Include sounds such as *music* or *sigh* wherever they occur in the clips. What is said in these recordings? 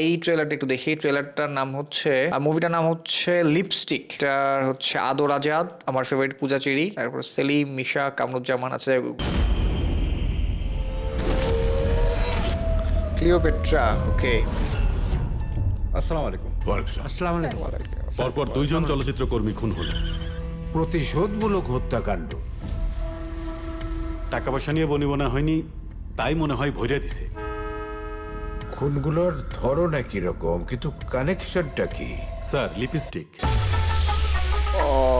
এই ট্রেলারটা একটু দেখি। ট্রেলারটার নাম হচ্ছে মুভিটার নাম হচ্ছে লিপস্টিক এটা হচ্ছে আদর আজাদ আমার ফেভারিট পূজা চেরি তারপর সেলিম মিশা কামরুজ্জামান আছে। Cleopatra okay. আসসালামু আলাইকুম আসসালামু। আলাইকুম। পরপর দুইজন চলচ্চিত্র কর্মী খুন হলো প্রতিশোধমূলক হত্যাকাণ্ড। টাকা পয়সা নিয়ে বনিবনা হয়নি তাই মনে হয় ভৈরা দিছে। খুনগুলোর ধরন একই রকম কিন্তু কানেকশনটা কি? স্যার লিপস্টিক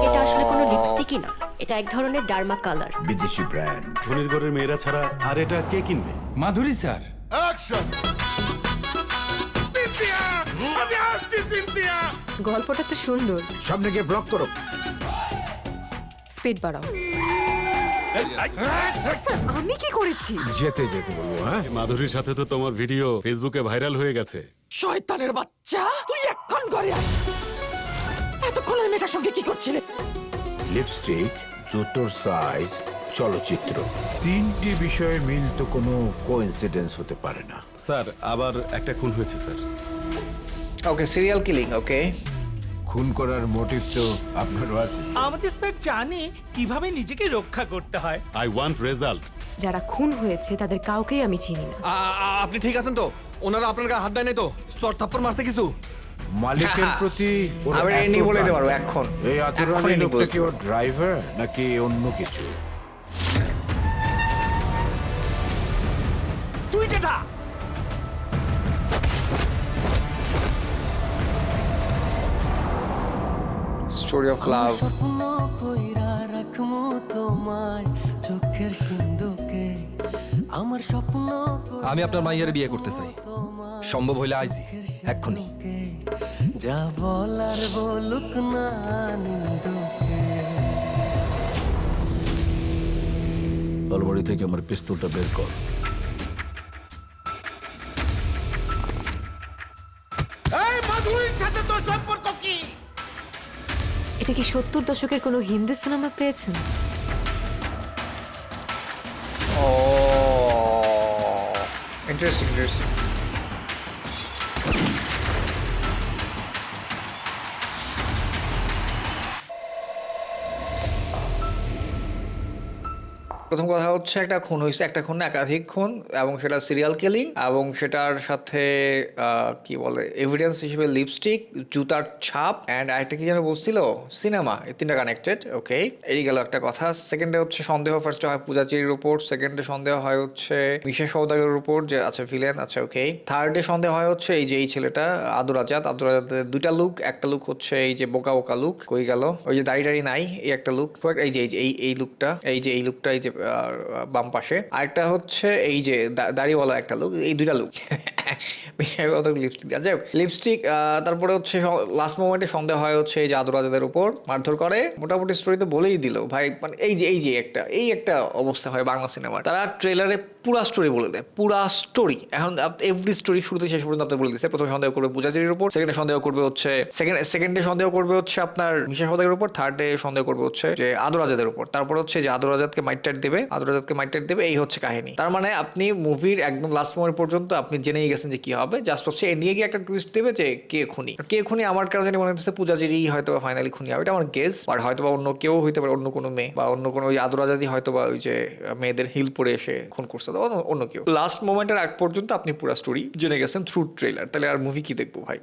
এটা আসলে কোনো লিপস্টিকই না। এটা এক ধরনের ডার্মা কালার বিদেশি ব্র্যান্ড ধনির ঘরের মেয়েরা ছাড়া আর এটা কে কিনবে? মাধুরী স্যার। গল্পটা তো সুন্দর। সামনে গিয়ে ব্লক করো। স্পিড বাড়াও। আমি কি করেছি? যেতে যেতে বলব হ্যাঁ? মাধুরীর সাথে তো তোমার ভিডিও ফেসবুকে ভাইরাল হয়ে গেছে। শয়তানের বাচ্চা তুই এক্ষণ ঘরে আস এতক্ষণ ওই মেয়েটার সঙ্গে কি করছিলে? লিপস্টিক জুতোর সাইজ চলচ্চিত্র। তিনটি বিষয়ে মিল তো কোনো কোইন্সিডেন্স হতে পারে না। স্যার আবার একটা খুন হয়েছে স্যার। ওকে সিরিয়াল কিলিং ওকে খুন করার মোটিভ তো আপনারও আছে। আমাদের স্যার জানে কীভাবে নিজেকে রক্ষা করতে হয়। আই ওয়ান্ট রেজাল্ট যারা খুন হয়েছে তাদের কাউকেই আমি চিনি না। আ- আ- আপনি ঠিক আছেন তো? ওনারা আপনার গায়ে হাত দেয় নাই তো? চর থাপ্পড় মারছে কিছু? মালিকের প্রতি ওর আমি এত এন্ডিং বলে দিতে টান। পারব এখন। এই আতরানি এখনই লোকটা। কি ওর ড্রাইভার নাকি অন্য কিছু? তুই কেটা স্টোরি অফ লাভ আমি আপনার মাইয়ার বিয়ে করতে চাই। সম্ভব হইলে আইজি এক্ষুনি। যা বলার বলুক না তলবাড়ি থেকে আমার পিস্তলটা বের কর। এটা কি সত্তর দশকের কোনো হিন্দি সিনেমা পেয়েছেন? ও ইন্টারেস্টিং ইন্টারেস্টিং প্রথম কথা হচ্ছে একটা খুন হয়েছে একটা খুন একাধিক খুন, এবং সেটা সিরিয়াল কিলিং এবং সেটার সাথে কি বলে এভিডেন্স হিসেবে লিপস্টিক জুতার ছাপ অ্যান্ড আরেকটা কি যেন বলছিল? সিনেমা এই তিনটা কানেক্টেড ওকে এই গেল একটা কথা। সেকেন্ডে হচ্ছে সন্দেহ ফার্স্টে হয় পূজাচির উপর সেকেন্ডে সন্দেহ হয় হচ্ছে বিশেষ সৌদাগরের উপর, যে আছে ভিলেন আছে ওকে থার্ডে সন্দেহ হয় হচ্ছে এই যে এই ছেলেটা, আদুর আজাদ। আদুর আজাদের দুইটা লুক একটা লুক হচ্ছে এই যে বোকা বোকা লুক কই গেল? ওই যে দাড়ি টাড়ি নাই, এই একটা লুক এই যে, এই এই লুকটা এই যে, এই লুকটা এই যে বাম পাশে। আরেকটা হচ্ছে এই যে দাড়িওয়ালা একটা লোক এই দুইটা লুক। *laughs* লিপস্টিক যাই লিপস্টিক তারপরে হচ্ছে লাস্ট মোমেন্টে সন্দেহ হয় হচ্ছে এই উপর মারধর করে। মোটামুটি স্টোরি তো বলেই দিল। ভাই মানে এই যে এই যে একটা, এই একটা অবস্থা হয় বাংলা সিনেমার তারা ট্রেলারে পুরা স্টোরি বলে দেয়, পুরা স্টোরি এখন এভরি স্টোরি শুরুতে শেষ পর্যন্ত আপনার বলে দিচ্ছে প্রথমে সন্দেহ করবে উপর সেকেন্ডে সন্দেহ করবে হচ্ছে সেকেন্ড সেকেন্ডে সন্দেহ করবে হচ্ছে আপনার মিশা উপর থার্ডে সন্দেহ করবে হচ্ছে যে আদর আজাদের উপর। তারপর হচ্ছে যে আদর আজাদকে মাইটার দেবে আদর আজাদকে মাইটার দেবে, এই হচ্ছে কাহিনী। তার মানে আপনি মুভির একদম লাস্ট মোমেন্ট পর্যন্ত আপনি জেনেই গেছেন যে কি হবে? জাস্ট হচ্ছে এ নিয়ে গিয়ে একটা টুইস্ট দেবে যে কে খুনি। কে খুনি আমার কারণে জানি মনে হচ্ছে পূজাচিরই হয়তো বা ফাইনালি খুনি হবে। এটা আমার গেস আর হয়তো বা অন্য কেউ হইতে পারে, অন্য কোনো মেয়ে বা অন্য কোনো ওই আদর আজাদি হয়তো বা ওই যে মেয়েদের হিল পরে এসে খুন করছে, অন্য কেউ। লাস্ট মোমেন্টের আগ পর্যন্ত আপনি পুরো স্টোরি জেনে গেছেন থ্রু ট্রেলার তাহলে আর মুভি কি দেখব ভাই?